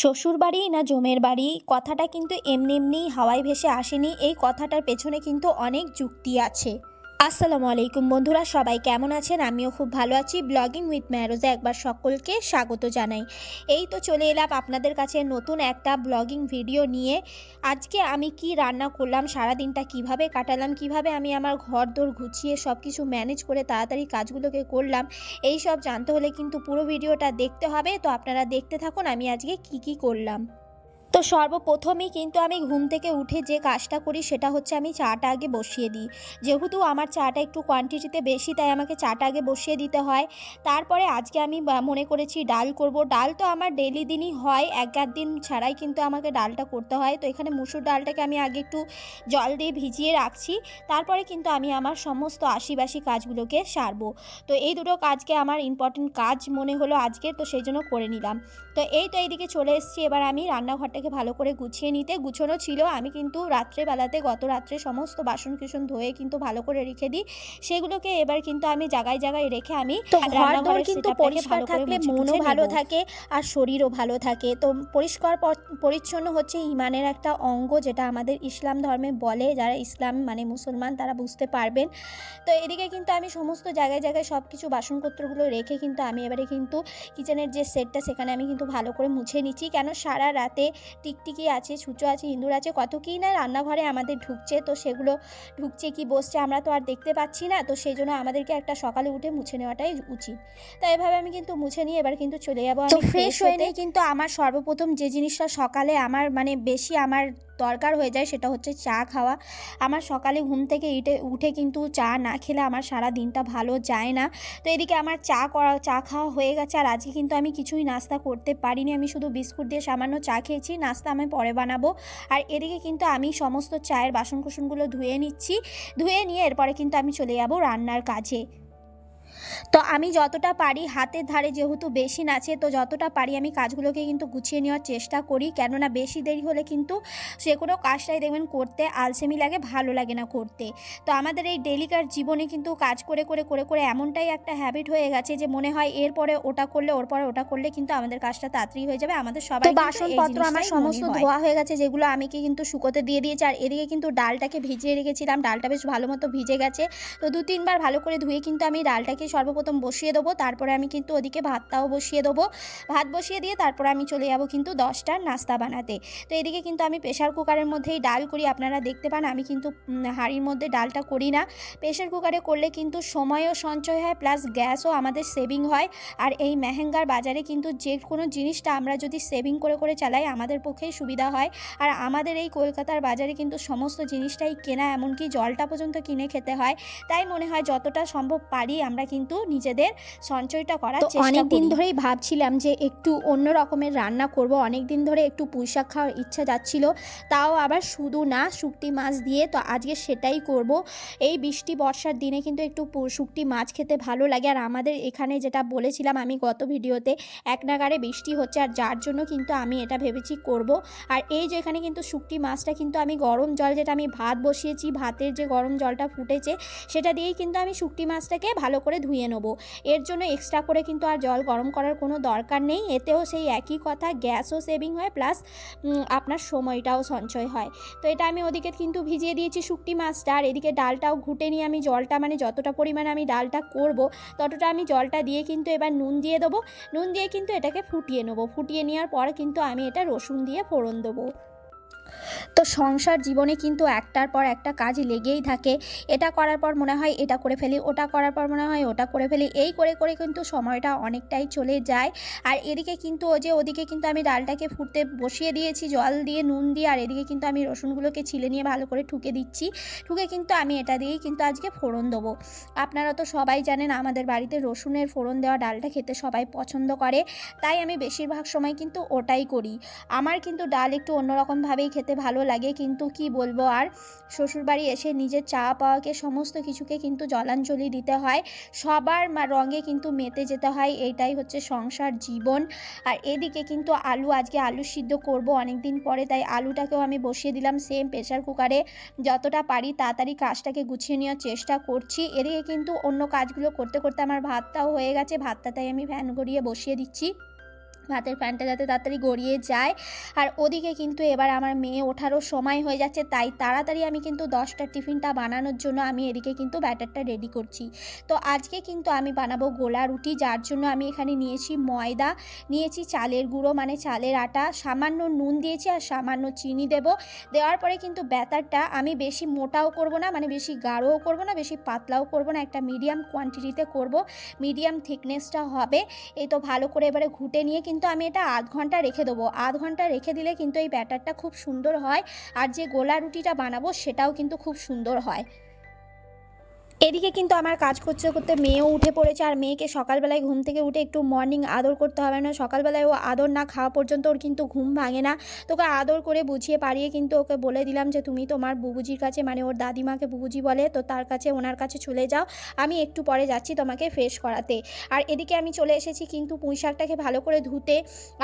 শ্বশুরবাড়ি না জমের বাড়ি, কথাটা কিন্তু এমনি এমনি হাওয়ায় ভেসে আসেনি, এই কথাটার পেছনে কিন্তু অনেক যুক্তি আছে। আসসালামু আলাইকুম বন্ধুরা, সবাই কেমন আছেন? আমিও খুব ভালো আছি। ব্লগিং উইথ ম্যারোজে একবার সকলকে স্বাগত জানাই। এই তো চলে এলাম আপনাদের কাছে নতুন একটা ব্লগিং ভিডিও নিয়ে। আজকে আমি কি রান্না করলাম সারা দিনটা কীভাবে কাটালাম, কীভাবে আমি আমার ঘর দোর গুছিয়ে সব কিছু ম্যানেজ করে তাড়াতাড়ি কাজগুলোকে করলাম, এই সব জানতে হলে কিন্তু পুরো ভিডিওটা দেখতে হবে। তো আপনারা দেখতে থাকুন, আমি আজকে কি কি করলাম। তো সর্বপ্রথমেই কিন্তু আমি ঘুম থেকে উঠে যে কাজটা করি সেটা হচ্ছে আমি চাটা আগে বসিয়ে দিই। যেহেতু আমার চাটা একটু কোয়ান্টিটিতে বেশি, তাই আমাকে চাটা আগে বসিয়ে দিতে হয়। তারপরে আজকে আমি মনে করেছি ডাল করব। ডাল তো আমার ডেলি দিনই হয়, এক আধ দিন ছাড়াই কিন্তু আমাকে ডালটা করতে হয়। তো এখানে মুসুর ডালটাকে আমি আগে একটু জল দিয়ে ভিজিয়ে রাখছি। তারপরে কিন্তু আমি আমার সমস্ত আশিবাসি কাজগুলোকে সারবো। তো এই দুটো কাজকে আমার ইম্পর্টেন্ট কাজ মনে হলো আজকের, তো সেই জন্য করে নিলাম। তো এই তো এইদিকে চলে এসেছি। এবার আমি রান্নাঘরটাকে ভালো করে গুছিয়ে নিতে। গুছোনো ছিল। আমি কিন্তু রাত্রেবেলাতে গত রাত্রে সমস্ত বাসন কিসন ধুয়ে কিন্তু ভালো করে রেখে দিই। সেগুলোকে এবার কিন্তু আমি জায়গায় জায়গায় রেখে আমি তো ঘর কিন্তু পরিষ্কার থাকলে মনও ভালো থাকে আর শরীরও ভালো থাকে। তো পরিষ্কার পরিচ্ছন্ন হচ্ছে ইমানের একটা অঙ্গ যেটা আমাদের ইসলাম ধর্মে বলে। যারা ইসলাম মানে মুসলমান তারা বুঝতে পারবেন। তো এদিকে কিন্তু আমি সমস্ত জায়গায় জায়গায় সব কিছু বাসনপত্রগুলো রেখে কিন্তু আমি এবারে কিন্তু কিচেনের যে সেটটা সেখানে আমি কিন্তু ভালো করে মুছে নিচ্ছি। কেন সারা রাতে টিকটিকি আছে ছুঁচো আছে ইঁদুর আছে কত কী না রান্নাঘরে আমাদের ঢুকছে তো সেগুলো ঢুকছে কি বসছে আমরা তো আর দেখতে পাচ্ছি না তো সেই জন্য আমাদেরকে একটা সকালে উঠে মুছে নেওয়াটাই উচিত। তাই এভাবে আমি কিন্তু মুছে নিয়ে এবার কিন্তু চলে যাব তো আমি ফ্রেশ হয়ে। নেই কিন্তু আমার সর্বপ্রথম যে জিনিসটা সকালে আমার মানে বেশি আমার দরকার হয়ে যায় সেটা হচ্ছে চা খাওয়া। আমার সকালে ঘুম থেকে ইটে উঠে কিন্তু চা না খেলে আমার সারা দিনটা ভালো যায় না। তো এদিকে আমার চা করা চা খাওয়া হয়ে গেছে আর আজকে কিন্তু আমি কিছুই নাস্তা করতে পারিনি আমি শুধু বিস্কুট দিয়ে সামান্য চা খেয়েছি। নাস্তা আমি পরে বানাবো। আর এদিকে কিন্তু আমি সমস্ত চায়ের বাসন কুসনগুলো ধুয়ে নিচ্ছি। ধুয়ে নিয়ে এরপরে কিন্তু আমি চলে যাব রান্নার কাজে। তো আমি যতটা পারি হাতের ধারে যেহেতু বেশি নাচে তো যতটা পারি আমি কাজগুলোকে কিন্তু গুছিয়ে নেওয়ার চেষ্টা করি। কেননা বেশি দেরি হলে কিন্তু সে কোনো কাজটাই দেখবেন করতে আলসেমি লাগে ভালো লাগে না করতে। তো আমাদের এই ডেলিকার জীবনে কিন্তু কাজ করে করে করে করে এমনটাই একটা হ্যাবিট হয়ে গেছে যে মনে হয় এরপরে ওটা করলে ওর পরে ওটা করলে কিন্তু আমাদের কাজটা তাড়াতাড়ি হয়ে যাবে। আমাদের সবাই বাসনপত্র আমার সমস্ত ধোয়া হয়ে গেছে যেগুলো আমি কি কিন্তু শুকোতে দিয়ে দিয়েছি আর এদিকে কিন্তু ডালটাকে ভিজিয়ে রেখেছিলাম। ডালটা বেশ ভালো মতো ভিজে গেছে। তো দু তিনবার ভালো করে ধুয়ে কিন্তু আমি ডালটাকে সর্বপ্রথম বসিয়ে দেবো, তারপরে আমি কিন্তু ওদিকে ভাতটাও বসিয়ে দেবো। ভাত বসিয়ে দিয়ে তারপরে আমি চলে যাব কিন্তু দশটার নাস্তা বানাতে। তো এদিকে কিন্তু আমি প্রেশার কুকারের মধ্যেই ডাল করি, আপনারা দেখতে পান আমি কিন্তু হাঁড়ির মধ্যে ডালটা করি না। প্রেশার কুকারে করলে কিন্তু সময়ও সঞ্চয় হয় প্লাস গ্যাসও আমাদের সেভিং হয়। আর এই মেহেঙ্গার বাজারে কিন্তু যে কোনো জিনিসটা আমরা যদি সেভিং করে করে চালাই, আমাদের পক্ষেই সুবিধা হয়। আর আমাদের এই কলকাতার বাজারে কিন্তু সমস্ত জিনিসটাই কেনা, এমনকি জলটা পর্যন্ত কিনে খেতে হয়। তাই মনে হয় যতটা সম্ভব পারি আমরা কিন্তু নিজেদের সঞ্চয়টা করার চেষ্টা অনেক দিন ধরেই ভাবছিলাম যে একটু অন্য রকমের রান্না করব অনেক দিন ধরে একটু পুঁইশাক খাওয়ার ইচ্ছা যাচ্ছিল তাও আবার শুধু না শুকটি মাছ দিয়ে তো আজকে সেটাই করব। এই বৃষ্টি বর্ষার দিনে কিন্তু একটু শুকটি মাছ খেতে ভালো লাগে। আর আমাদের এখানে যেটা বলেছিলাম আমি গত ভিডিওতে এক নাগারে বৃষ্টি হচ্ছে আর যার জন্য কিন্তু আমি এটা ভেবেছি করব। আর এই যে এখানে কিন্তু শুকটি মাছটা কিন্তু আমি গরম জল যেটা আমি ভাত বসিয়েছি ভাতের যে গরম জলটা ফুটেছে সেটা দিয়েই কিন্তু আমি শুকটি মাছটাকে ভালো করে ধুয়ে নেব। এর জন্য এক্সট্রা করে কিন্তু আর জল গরম করার কোনো দরকার নেই। এতেও সেই একই কথা, গ্যাসও সেভিং হয় প্লাস আপনার সময়টাও সঞ্চয় হয়। তো এটা আমি ওদিকে কিন্তু ভিজিয়ে দিয়েছি শুকটি মাছটা। আর এদিকে ডালটাও ঘুটে নিয়ে আমি জলটা মানে যতটা পরিমাণে আমি ডালটা করব, ততটা আমি জলটা দিয়ে কিন্তু এবার নুন দিয়ে দেবো। নুন দিয়ে কিন্তু এটাকে ফুটিয়ে নেব। ফুটিয়ে নেওয়ার পর কিন্তু আমি এটা রসুন দিয়ে ফোড়ন দেবো। তো সংসার জীবনে কিন্তু একটার পর একটা কাজ লেগেই থাকে। এটা করার পর মনে হয় এটা করে ফেলি, ওটা করার পর মনে হয় ওটা করে ফেলি, এই করে করে কিন্তু সময়টা অনেকটাই চলে যায়। আর এদিকে কিন্তু ও যে ওদিকে কিন্তু আমি ডালটাকে ফুটতে বসিয়ে দিয়েছি, জল দিয়ে, নুন দিয়ে, আর এদিকে কিন্তু আমি রসুনগুলোকে ছিলে নিয়ে ভালো করে ঠুকে দিচ্ছি। ঠুকে কিন্তু আমি এটা দিয়েই কিন্তু আজকে ফোড়ন দেবো। আপনারা তো সবাই জানেন আমাদের বাড়িতে রসুনের ফোড়ন দেওয়া ডালটা খেতে সবাই পছন্দ করে, তাই আমি বেশিরভাগ সময় কিন্তু ওটাই করি। আমার কিন্তু ডাল একটু অন্যরকমভাবেই খেতে ভালো লাগে, কিন্তু কি বলব আর? শ্বশুরবাড়ি এসে নিজের চা পাওয়াকে, সমস্ত কিছুকে কিন্তু জলাঞ্জলি দিতে হয়। সবার রঙে কিন্তু মেতে যেতে হয় এইটাই হচ্ছে সংসার জীবন। আর এদিকে কিন্তু আলু, আজকে আলু সিদ্ধ করব অনেক দিন পরে, তাই আলুটাকেও আমি বসিয়ে দিলাম সেম প্রেশার কুকারে যতটা পারি তাড়াতাড়ি কাজটাকে গুছিয়ে নেওয়ার চেষ্টা করছি। এদিকে কিন্তু অন্য কাজগুলো করতে করতে আমার ভাতটাও হয়ে গেছে, ভাতটা তাই আমি ফ্যান গড়িয়ে বসিয়ে দিচ্ছি। ভাতের ফ্যানটা যাতে তাড়াতাড়ি গড়িয়ে যায়। আর ওদিকে কিন্তু এবার আমার মেয়ে ওঠারও সময় হয়ে যাচ্ছে, তাই তাড়াতাড়ি আমি কিন্তু দশটার টিফিনটা বানানোর জন্য আমি এদিকে কিন্তু ব্যাটারটা রেডি করছি। তো আজকে কিন্তু আমি বানাবো গোলা রুটি, যার জন্য আমি এখানে নিয়েছি ময়দা, নিয়েছি চালের গুঁড়ো মানে চালের আটা, সামান্য নুন দিয়েছি আর সামান্য চিনি দেব। দেওয়ার পরে কিন্তু ব্যাটারটা আমি বেশি মোটাও করব না মানে বেশি গাঢ়ও করব না, বেশি পাতলাও করব না, একটা মিডিয়াম কোয়ান্টিটিতে করব। মিডিয়াম থিকনেসটা হবে, এই তো ভালো করে এবারে ঘুটে নিয়ে কিন্তু আমি এটা আধ ঘণ্টা রেখে দেবো। আধ ঘণ্টা রেখে দিলে কিন্তু এই ব্যাটারটা খুব সুন্দর হয় আর যে গোলা রুটিটা বানাবো সেটাও কিন্তু খুব সুন্দর হয়। এদিকে কিন্তু আমার কাজ করতে করতে মেয়েও উঠে পড়েছে, আর মেয়েকে সকালবেলায় ঘুম থেকে উঠে একটু মর্নিং আদর করতে হবে। না সকালবেলায় ও আদর না খাওয়া পর্যন্ত ওর কিন্তু ঘুম ভাঙে না। তোকে আদর করে বুঝিয়ে পারিয়ে কিন্তু ওকে বলে দিলাম যে, তুমি তোমার বুবুজির কাছে মানে ওর দাদিমাকে বুবুজি বলে, তো তার কাছে, ওনার কাছে চলে যাও। আমি একটু পরে যাচ্ছি তোমাকে ফ্রেশ করাতে। আর এদিকে আমি চলে এসেছি কিন্তু পুঁই শাকটাকে ভালো করে ধুতে।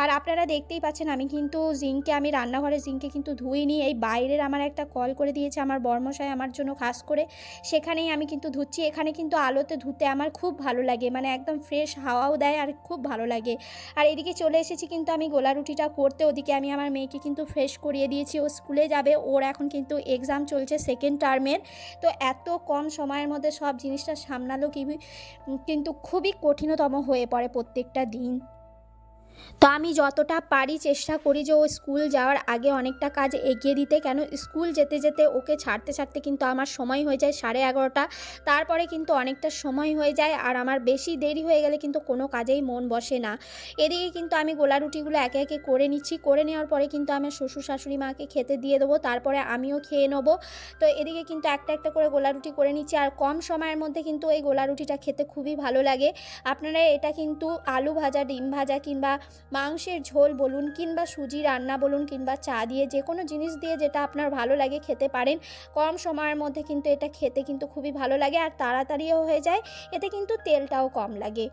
আর আপনারা দেখতেই পাচ্ছেন, আমি কিন্তু জিঙ্কে আমি রান্নাঘরে জিঙ্কে কিন্তু ধুইনি। এই বাইরের আমার একটা কল করে দিয়েছে আমার বর্মশাই আমার জন্য, খাস করে। সেখানেই আমি কিন্তু ধুচ্ছি। এখানে কিন্তু আলোতে ধুতে আমার খুব ভালো লাগে। মানে একদম ফ্রেশ হাওয়াও দেয় আর খুব ভালো লাগে। আর এদিকে চলে এসেছি কিন্তু আমি গোলা রুটিটা করতে। ওদিকে আমি আমার মেয়েকে কিন্তু ফ্রেশ করিয়ে দিয়েছি। ও স্কুলে যাবে। ওর এখন কিন্তু এক্সাম চলছে সেকেন্ড টার্মের তো এত কম সময়ের মধ্যে সব জিনিসটা সামলালো। কিন্তু খুবই কঠিনতম হয়ে পড়ে প্রত্যেকটা দিন। তো আমি যতটা পারি চেষ্টা করি যে ও স্কুল যাওয়ার আগে অনেকটা কাজ এগিয়ে দিতে। কেন? স্কুল যেতে যেতে ওকে ছাড়তে ছাড়তে কিন্তু আমার সময় হয়ে যায় সাড়ে এগারোটা। তারপরে কিন্তু অনেকটা সময় হয়ে যায় আর আমার বেশি দেরি হয়ে গেলে কিন্তু কোনো কাজেই মন বসে না। এদিকে কিন্তু আমি গোলা রুটিগুলো একে একে করে নিচ্ছি। করে নেওয়ার পরে কিন্তু আমার শ্বশুর শাশুড়ি মাকে খেতে দিয়ে দেবো। তারপরে আমিও খেয়ে নেব। তো এদিকে কিন্তু একটা একটা করে গোলা রুটি করে নিচ্ছি আর কম সময়ের মধ্যে কিন্তু এই গোলা রুটিটা খেতে খুবই ভালো লাগে। আপনারা এটা কিন্তু আলু ভাজা, ডিম ভাজা কিংবা মাংসের ঝোল বলুন কিংবা সুজি রান্না বলুন কিংবা চা দিয়ে যে কোনো জিনিস দিয়ে যেটা আপনার ভালো লাগে খেতে পারেন। কম সময়ের মধ্যে কিন্তু এটা খেতে কিন্তু খুবই ভালো লাগে আর তাড়াতাড়িও হয়ে যায়, এতে কিন্তু তেলটাও কম লাগে।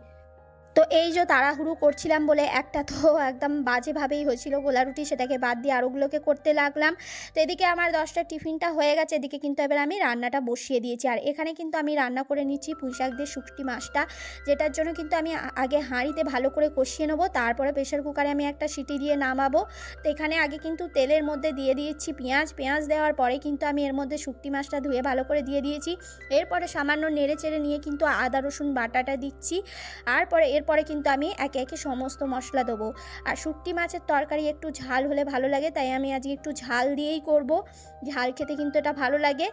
তো এই যে তাড়াহুড়ো করছিলাম বলে একটা তো একদম বাজেভাবেই হয়েছিল গোলা রুটি সেটাকে বাদ দিয়ে আরোগুলোকে করতে লাগলাম। তো এদিকে আমার দশটা টিফিনটা হয়ে গেছে, এদিকে কিন্তু এবার আমি রান্নাটা বসিয়ে দিয়েছি। আর এখানে কিন্তু আমি রান্না করে নিচ্ছি পুঁই শাক দিয়ে শুকটি মাছটা, যেটার জন্য কিন্তু আমি আগে হাঁড়িতে ভালো করে কষিয়ে নেব, তারপরে প্রেশার কুকারে আমি একটা সিটি দিয়ে নামাবো। তো এখানে আগে কিন্তু তেলের মধ্যে দিয়ে দিয়েছি পেঁয়াজ পেঁয়াজ দেওয়ার পরে কিন্তু আমি এর মধ্যে শুকটি মাছটা ধুয়ে ভালো করে দিয়ে দিয়েছি। এরপরে সামান্য নেড়ে চেড়ে নিয়ে কিন্তু আদা, রসুন বাটাটা দিচ্ছি। আর পরে এরপরে কিন্তু আমি একে একে সমস্ত মশলা দেবো। আর শুটকি মাছের তরকারি একটু ঝাল হলে ভালো লাগে, তাই আমি আজকে একটু ঝাল দিয়েই করব। ঝাল খেতে কিন্তু এটা ভালো লাগে।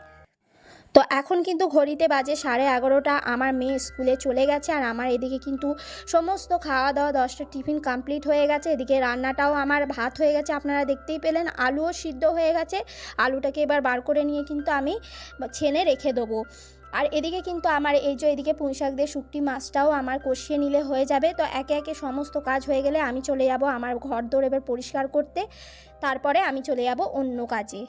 তো এখন কিন্তু ঘড়িতে বাজে সাড়ে এগারোটা, আমার মেয়ে স্কুলে চলে গেছে আর আমার এদিকে কিন্তু সমস্ত খাওয়া দাওয়া দশটা টিফিন কমপ্লিট হয়ে গেছে। এদিকে রান্নাটাও আমার ভাত হয়ে গেছে, আপনারা দেখতেই পেলেন আলুও সিদ্ধ হয়ে গেছে। আলুটাকে এবার বার করে নিয়ে কিন্তু আমি ছেনে রেখে দেবো। আর এদিকে কিন্তু আমার এই যে এদিকে পুঁই শাক দিয়ে শুকটি মাছটাও আমার কষিয়ে নিলে হয়ে যাবে। তো একে একে সমস্ত কাজ হয়ে গেলে আমি চলে যাব আমার ঘর দৌড় এবার পরিষ্কার করতে। তারপরে আমি চলে যাব অন্য কাজে।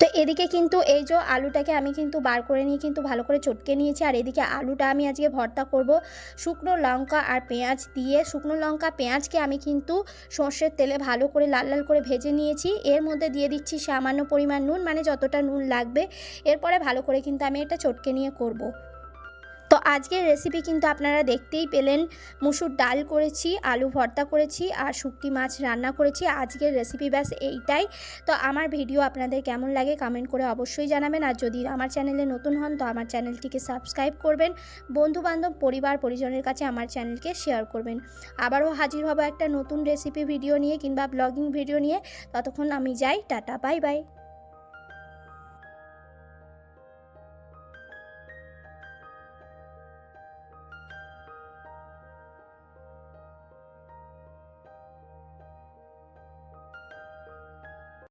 তো এদিকে কিন্তু এই যে আলুটাকে আমি কিন্তু বার করে নিয়ে কিন্তু ভালো করে চটকে নিয়েছি, আর এদিকে আলুটা আমি আজকে ভর্তা করব শুকনো লঙ্কা আর পেঁয়াজ দিয়ে, শুকনো লঙ্কা, পেঁয়াজকে আমি কিন্তু সর্ষের তেলে ভালো করে লাল লাল করে ভেজে নিয়েছি এর মধ্যে দিয়ে দিচ্ছি সামান্য পরিমাণ নুন মানে যতটা নুন লাগবে, এরপরে ভালো করে কিন্তু আমি এটা চটকে নিয়ে করব। তো আজকের রেসিপি কিন্তু আপনারা দেখতেই পেলেন। মুসুর ডাল করেছি, আলু ভর্তা করেছি আর শুকটি মাছ রান্না করেছি। আজকের রেসিপি ব্যাস এইটাই। তো আমার ভিডিও আপনাদের কেমন লাগে কমেন্ট করে অবশ্যই জানাবেন। আর যদি আমার চ্যানেলে নতুন হন, তো আমার চ্যানেলটিকে সাবস্ক্রাইব করবেন। বন্ধুবান্ধব, পরিবার, পরিজনের কাছে আমার চ্যানেলকে শেয়ার করবেন। আবারও হাজির হব একটা নতুন রেসিপি ভিডিও নিয়ে কিংবা ব্লগিং ভিডিও নিয়ে। ততক্ষণ আমি যাই। Tata bye bye